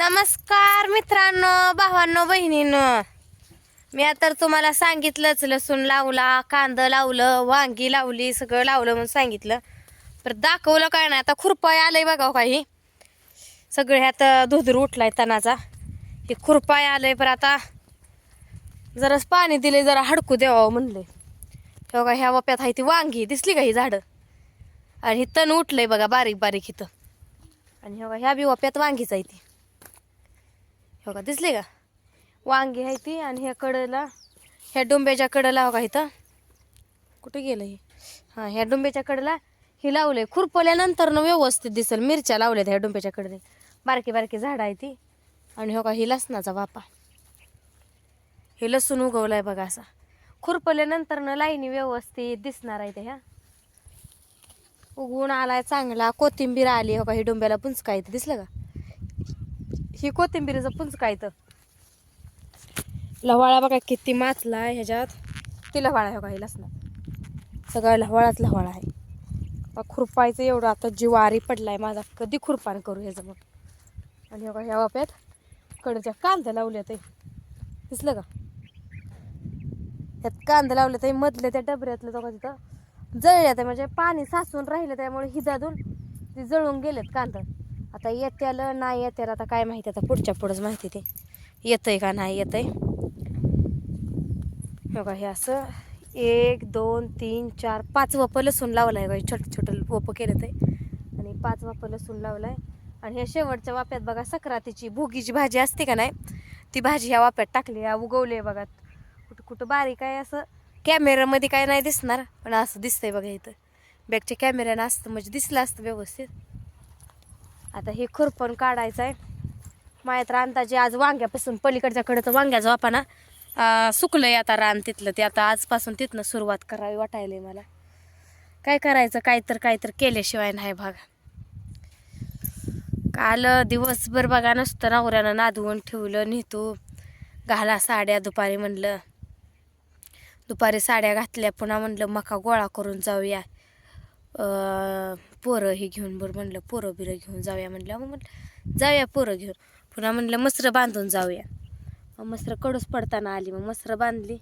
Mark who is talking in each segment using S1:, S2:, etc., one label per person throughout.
S1: नमस्कार मित्रांनो भावांनो बहिणींनो. मी आता तुम्हाला सांगितलंच लसूण लावला कांदा लावलं वांगी लावली सगळं लावलं म्हणून सांगितलं. पर दाखवलं काय नाही आता खुरपाय आलंय बघा हो काही. सगळे ह्यात धुदूर उठलाय तणाचा. हे खुरपाय आलंय पर आता जराच पाणी दिले जरा हडकू द्यावं म्हणले तेव्हा बघा ह्या वप्यात आहे ती वांगी दिसली का ही झाडं? आणि हे तण उठलंय बघा बारीक बारीक इथं. आणि ह्या बी वप्यात वांगीच आहे ती. हो का? दिसले का? वांगी आहे ती आणि ह्या कडेला ह्या डोंब्याच्या कडेला हो का इथं? कुठे गेलं हे? हां ह्या डोंब्याच्या कडेला हे लावले खुरपल्यानंतर न व्यवस्थित दिसेल. मिरच्या लावल्यात ह्या डोंब्याच्या कडे बारकी बारकी झाडं आहे ती. आणि हो का ही लसणाचा वापा हे लसूण उगवलाय बघा असा. खुरपल्यानंतर न लाईनी व्यवस्थित दिसणार आहे ते ह्या. उगवून आलाय चांगला. कोथिंबीर आली हो का ही डोंब्याला पुंचका इथे दिसलं का? ही कोथिंबीरीचं पुंचका इथं लवाळा बघा किती माचला आहे ह्याच्यात. ती लवाळा आहे हो का ही लसणात सगळा लवाळाच लवाळा आहे. बा खुरपायचं एवढं आता जिवारी पडलाय माझा. कधी खुरपान करू ह्याचं मग आणि हो ह्या वाप्यात कडच्या कांदा लावल्या ते दिसलं का? त्यात कांदा लावले ते मधले त्या डबऱ्यातलं तो का तिथं. जळल्या ते म्हणजे पाणी साचून राहिलं त्यामुळे हिजादून. ते जळून गेलेत कांदा. आता येत्याला नाही येत्याला आता काय माहिती आता पुढच्या पुढंच माहिती ते. येतंय का नाही येतंय? बघा हे असं एक दोन तीन चार पाच वपं लसूण लावलं आहे बघा छोटं छोटं वोपं केलं ते आणि पाच वपं लसूण लावलं आहे आणि ह्या शेवटच्या वाप्यात बघा सक्रातीची भोगीची भाजी असते का नाही ती भाजी ह्या वाप्यात टाकली या उगवली आहे बघा. कुठं कुठं बारीक आहे असं कॅमेऱ्यामध्ये काय नाही दिसणार पण असं दिसतंय बघा इथं. बॅगच्या कॅमेऱ्यानं असतं म्हणजे दिसलं असतं व्यवस्थित. आता हे खुरपण काढायचं आहे मायात तर अंदाजे आज वांग्यापासून पलीकडच्या कडचं वांग्याचं वापाना सुकलंय आता रान तिथलं ते आता आजपासून तिथनं सुरुवात करावी वाटायलंय मला. काय करायचं काय तर काय तर केल्याशिवाय नाही भाग. काल दिवसभर बघा नसतं नवऱ्यानं नादवून ठेवलं नेतो. घाला साड्या दुपारी म्हणलं. दुपारी साड्या घातल्या पुन्हा म्हणलं मका गोळा करून जाऊया. पोरं हे घेऊन बरं म्हणलं पोरं बिरं घेऊन जाऊया म्हणलं. मग म्हटलं जाऊया पोरं घेऊन. पुन्हा म्हणलं मसरं बांधून जाऊया. मग मसरं कडूस पडताना आली. मग मसरं बांधली.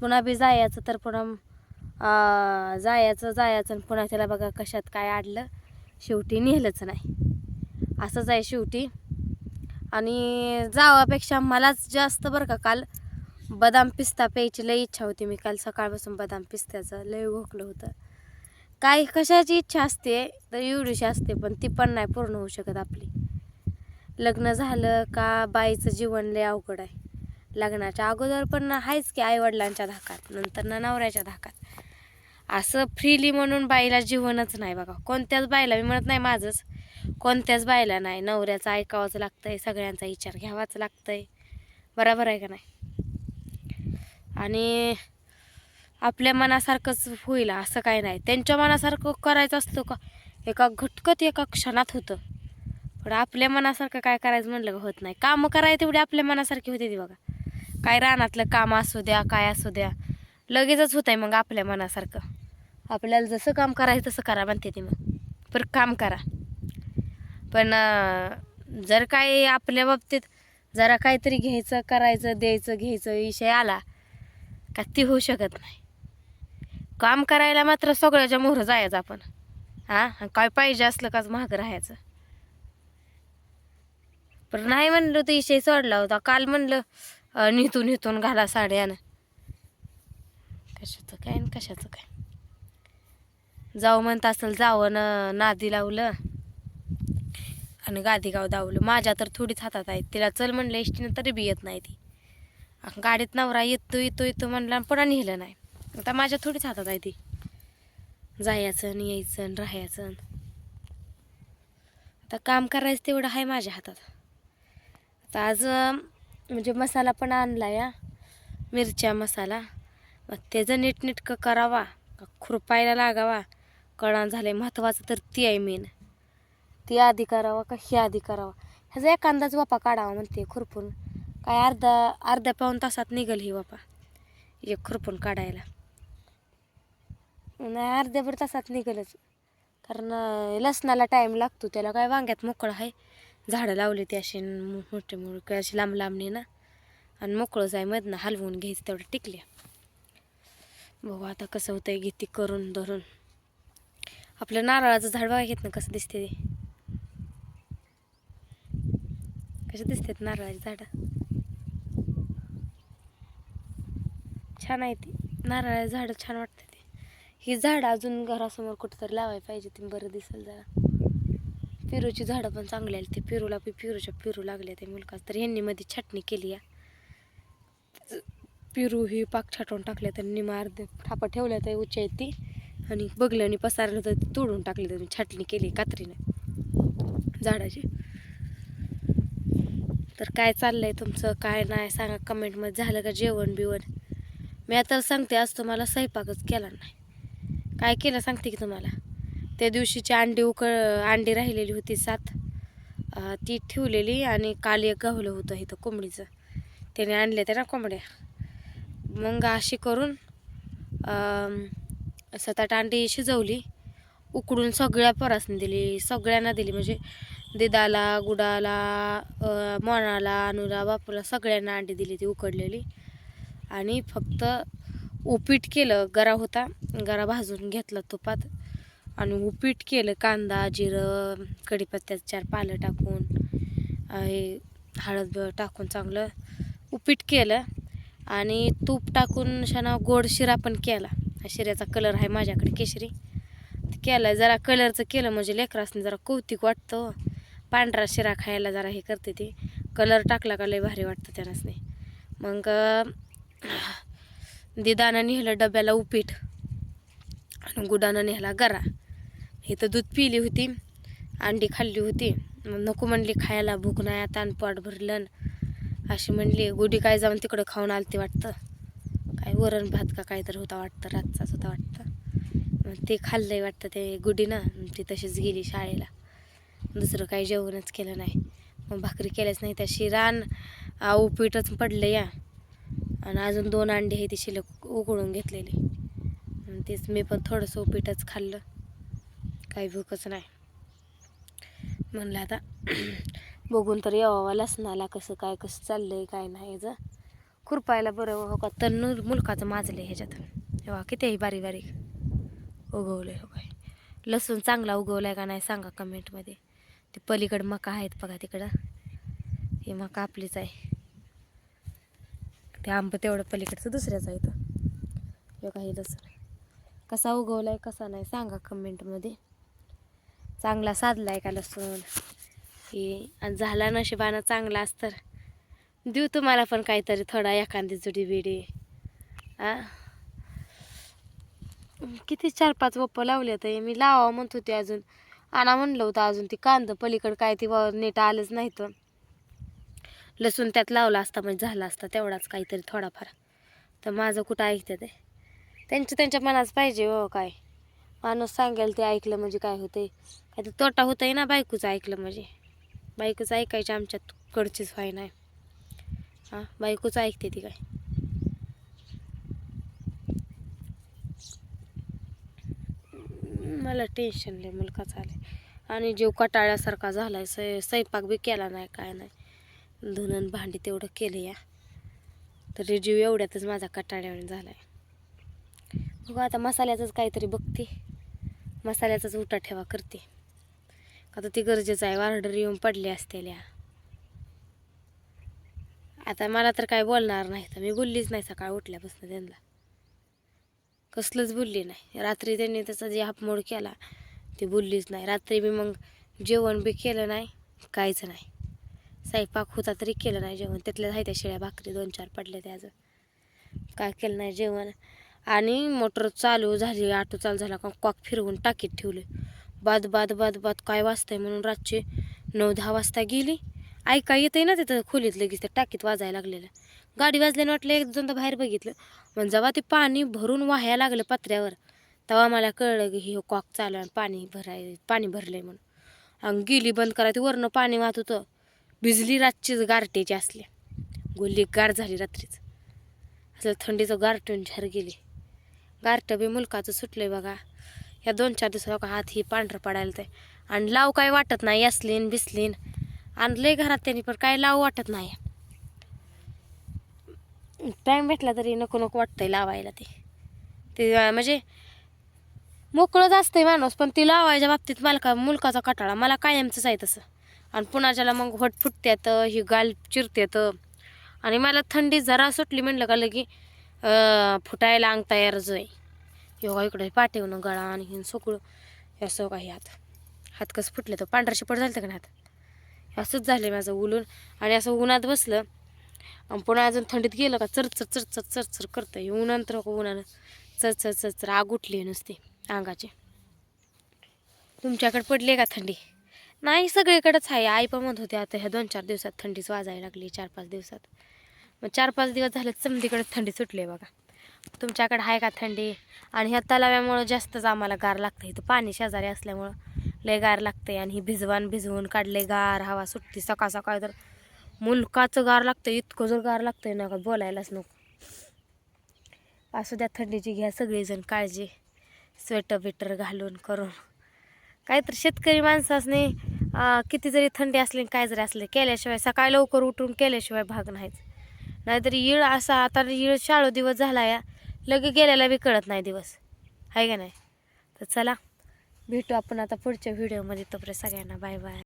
S1: पुन्हा बी जायचं तर पुन्हा जायचं जायचं आणि पुन्हा त्याला बघा कशात काय आडलं. शेवटी नेलंच नाही. असंच आहे शेवटी. आणि जावापेक्षा मलाच जास्त बरं का काल बदाम पिस्ता प्यायची लई इच्छा होती. मी काल सकाळपासून बदाम पिस्त्याचं लई घोकलं होतं. काय कशाची इच्छा असते तर एवढीशी असते पण ती पण नाही पूर्ण होऊ शकत आपली. लग्न झालं का बाईचं जीवन लय अवघड आहे. लग्नाच्या अगोदर पण आहेच की आईवडिलांच्या धाकात नंतर ना नवऱ्याच्या धाकात. असं फ्रीली म्हणून बाईला जीवनच नाही बघा. कोणत्याच बाईला मी म्हणत नाही माझंच. कोणत्याच बाईला नाही. नवऱ्याचं ऐकावंच लागतंय सगळ्यांचा विचार घ्यावाच लागतंय. बरोबर आहे का नाही? आणि आपल्या मनासारखंच होईल असं काही नाही. त्यांच्या मनासारखं करायचं असतं का एका घटकत एका क्षणात होतं. पण आपल्या मनासारखं काय करायचं म्हणलं का होत नाही. कामं करायला तेवढी आपल्या मनासारखी होते ती बघा. काय रानातलं काम असू द्या काय असू द्या लगेचच होत आहे मग आपल्या मनासारखं. आपल्याला जसं काम करायचं तसं करा म्हणते ती मग. पर काम करा. पण जर काय आपल्या बाबतीत जरा काहीतरी घ्यायचं करायचं द्यायचं घ्यायचं विषय आला का ती होऊ शकत नाही. काम करायला मात्र सगळ्याच्या मोहरं जायचं आपण. हां? काय पाहिजे असलं काच महाग राहायचं. पण नाही म्हणलं तर विषय सोडला होता. काल म्हणलं अं, निथून निथून घाला साड्यानं. कशाचं काय ना कशाचं काय? जाऊ म्हणत असेल जावं नादी लावलं. आणि गादीगाव दावलं. माझ्या तर थोडीच हातात आहे तिला चल म्हणलं एसटीनं तरी बी येत नाही ती. गाडीत नवरा येतो येतो येतो म्हणला पण पुन्हा नेलं नाही. आता माझ्या थोडीच हातात आहे ती. जायचं आणि यायचं आणि राहायचं. आता काम करायचं तेवढं आहे माझ्या हातात. आता आज म्हणजे मसाला पण आणला या मिरच्या मसाला. मग त्याचं नीटनीटकं करावा. का खुरपायला लागावा. कळण झालंय महत्त्वाचं तर ती आहे मेन ती आधी करावा का ही आधी करावा. ह्याचा एखादाच वापा काढावा म्हणते खुरपून. काय अर्धा अर्ध्या पाऊन तासात निघेल ही वापा एक खुरपून काढायला. नाही अर्ध्याभर तासात निघलंच. कारण लसणाला टाईम लागतो त्याला काय वांग्यात मोकळं आहे. झाडं लावली ती अशी मो- मोठे मोठे अशी लांब लांबणी ना. आणि मोकळंच आहे मधनं हलवून घ्यायचं तेवढं टिकल्या. बघू आता कसं होतंय गीती करून धरून. आपलं नारळाचं झाड बघा घेत ना कसं दिसते ते. कसे दिसतात नारळाची झाडं? छान आहे ती. नारळाची झाडं छान वाटते ही झाडं अजून घरासमोर कुठंतरी लावायला पाहिजे ते बरं दिसेल जरा. पेरूची झाडं पण चांगली आली. ते पेरूला पण पेरूच्या पेरू लागले ते मुलकाच. तर यांनी मध्ये छाटणी केली या. पेरू ही पाक छाटून टाकले तर निमा अर्धे थापा ठेवल्या तर उच्च आहेत ती आणि बगल्याने पसारलं तर तोडून टाकले तर छाटणी केली कात्रीने. झाडाची. तर काय चाललंय तुमचं? काय नाही? सांगा कमेंटमध्ये झालं का जेवण बिवण मी आता सांगते आज तुम्हाला स्वयंपाकच केला नाही. काय केलं सांगते की तुम्हाला? त्या दिवशीची अंडी उकळ अंडी राहिलेली होती सात. ती ठेवलेली आणि काल एक गावलं होतं इथं कोंबडीचं. त्याने आणले त्या ना कोंबड्या. मग अशी करून अं, सात आठ अंडी शिजवली. उकडून सगळ्या परासने दिली. सगळ्यांना दिली. म्हणजे दिदाला गुडाला मोनाला अनुला बापूला सगळ्यांना अंडी दिली ती उकडलेली. आणि फक्त उपीट केलं गरा होता. गरा भाजून घेतला तुपात. आणि उपीट केलं कांदा जिरं कढीपत्त्याचं चार पालं टाकून हे हळद टाकून चांगलं उपीट केलं. आणि तूप टाकून शाना गोड शिरा पण केला. शिऱ्याचा कलर आहे माझ्याकडे केशरी. केला जरा कलरचं केलं म्हणजे लेकरासने जरा कौतिक वाटतं. पांढरा शिरा खायला जरा हे करते ते. कलर टाकला का लय भारी वाटतं त्यानंच मग दिदानं नेलं डब्याला उपीट. आणि गुडानं नेला गरा. इथं दूध पिली होती अंडी खाल्ली होती. मग नको म्हणली खायला भूक नाही आता आणि पोट भरलं अशी म्हणली गुडी काय जाऊन तिकडं खाऊन आलती वाटतं? काय वरण भात का काहीतरी होता वाटतं रातचाच होता वाटतं. मग ते खाल्लंय वाटतं ते गुडीनं ती तशीच गेली शाळेला. दुसरं काही जेवणच केलं नाही. मग भाकरी केल्याच नाही. त्या शिरान उपीटच पडलं या आणि अजून दोन अंडी आहे ती शिल्लक उकळून घेतलेले. तेच मी पण थोडंसं उपीटच खाल्लं. काही भूकच नाही. म्हणलं आता बघून तर यावा लसणाला कसं काय कसं चाललंय काय नाही जर खुरपायला बरं हो का? तन्नूर मुलकाचं माजलं ह्याच्यात. हेवा कितीही बारीक बारीक उगवलं आहे हो काय लसूण चांगला उगवलाय का नाही सांगा कमेंटमध्ये ते पलीकडं मका आहेत बघा तिकडं. हे मका आपलीच आहे. ते आंब तेवढं पलीकडचं दुसऱ्याचं आहे इथं. हे काही लसूण कसा उगवला आहे. कसा नाही सांगा कमेंटमध्ये. चांगला साधला आहे का लसूण? हे आणि झाला नशिबानं चांगला असतर देऊ तुम्हाला पण काहीतरी थोडा एखादी जुडी बिडी. आ? किती चार पाच वप्प लावले तर मी लावा म्हणत होते अजून. आणा म्हणलं होतं अजून ती कांद पलीकडं काय ती नीट आलंच नाही तर. लसूण त्यात लावला असता म्हणजे झाला असता तेवढाच काहीतरी थोडाफार. तर माझं कुठं ऐकते ते? त्यांच्या त्यांच्या मनाच पाहिजे हो काय. माणूस सांगेल ते ऐकलं म्हणजे काय होते काय तर तोटा होतंय ना बायकोचं ऐकलं म्हणजे. बायकोचं ऐकायची आमच्यात कडचीच व्हाय नाही. हां बायकोचं ऐकते ती काय. मला टेन्शन लय मुलगा चालय आणि जीव कटाळ्यासारखा झालाय स्वय स्वयंपाक बी केला नाही काय नाही. धुणं भांडी तेवढं केलं या. तर जीव एवढ्यातच माझा कटाळ्यावर झाला आहे बघू आता मसाल्याचंच काहीतरी बघते. मसाल्याचाच उठा ठेवा करते. आता ती गरजेचं आहे ऑर्डर येऊन पडली असतेल्या आता मला तर काय बोलणार नाही तर मी बोललीच नाही सकाळ उठल्यापासून त्यांना. कसलंच बोलली नाही. रात्री त्यांनी त्याचा जे हापमोड केला ते बोललीच नाही. रात्री बी मग जेवण बी केलं नाही काहीच नाही. स्वयंपाक होता तरी केलं नाही जेवण. त्यातल्या आहे त्या शिळ्या भाकरी दोन चार पडल्या त्याचं काय केलं नाही जेवण. आणि मोटर चालू झाली ऑटो चालू झाला का कॉक फिरवून टाकीत ठेवले. बाद बाद बाद बाद काय वाजतंय म्हणून रातचे नऊ दहा वाजता गेली. ऐका येतंय ना तिथं खोलीत लगेच त्या टाकीत वाजायला लागलेलं. गाडी वाजल्याने वाटलं एक दोनदा बाहेर बघितलं. मग जेव्हा ते पाणी भरून वाहायला लागलं पत्र्यावर तेव्हा मला कळलं की हे कॉक चालू आणि पाणी भराय पाणी भरलंय म्हणून. आणि गेली बंद करायची वरनं पाणी वाहत होतं. भिजली रातचीच गारटेची असली. गुल्ली गार झाली रात्रीच. असं थंडीचं गारटून झर गेली. गारटं बी मुलकाचं सुटलंय बघा. ह्या दोन चार दिवसा हात ही पांढरं पडायला ते आणि लाव काय वाटत नाही असलीन बिसलीन. आणलंय घरात त्यांनी पण काय लावू वाटत नाही. टाईम भेटला तरी नको नको वाटतंय लावायला ते. ते म्हणजे मोकळंच असतंय माणूस पण ती लावायच्या बाबतीत मला का मुलकाचा कटाळा मला कायमचंच आहे तसं. आणि पुन्हा मग होट फुटत्यात ही गाल चिरत्यात. आणि मला थंडी जरा सुटली म्हणलं का लगी फुटायला अंग तयारच आहे योगा इकडे पाठवणं गळा आणि हे सगळं हे असं काही हात. हात कसं फुटले तर पांढरा शिपट झालं का नाही हात? असंच झालं माझं उलून. आणि असं उन्हात बसलं आणि पुन्हा अजून थंडीत गेलं का चरचर चरचर चरचर करतं हे उन्हानंतर उन्हानं. चरचर चरचर आग उठली नुसती अंगाची. तुमच्याकडे पडली का थंडी? नाही सगळीकडेच आहे. आई पण म्हणत होते आता ह्या दोन चार दिवसात थंडीच वाजायला लागली चार पाच दिवसात. मग चार पाच दिवस झाले समधीकडे थंडी सुटली आहे बघा. तुमच्याकडे आहे का थंडी? आणि ह्या तलाव्यामुळं जास्तच आम्हाला गार लागतं. इथं पाणी शेजारी असल्यामुळं लय गार लागते आणि ही भिजवान भिजवून काढले गार हवा सुटते. सकाळ सकाळ तर मुलकाचं गार लागतं इतकं जर गार लागतंय ना का बोलायलाच नको. असू द्या थंडीची घ्या सगळीजण काळजी. स्वेटर बिटर घालून करून. काहीतरी शेतकरी माणसासने किती जरी थंडी असली काय जरी असले केल्याशिवाय सकाळी लवकर उठून केल्याशिवाय भाग नाहीच नाहीतर येळ असा आता येळ शाळो दिवस झाला या लगे गेल्याला बी कळत नाही दिवस. आहे का नाही? तर चला भेटू आपण आता पुढच्या व्हिडिओमध्ये तोपर्यंत सगळ्यांना बाय बाय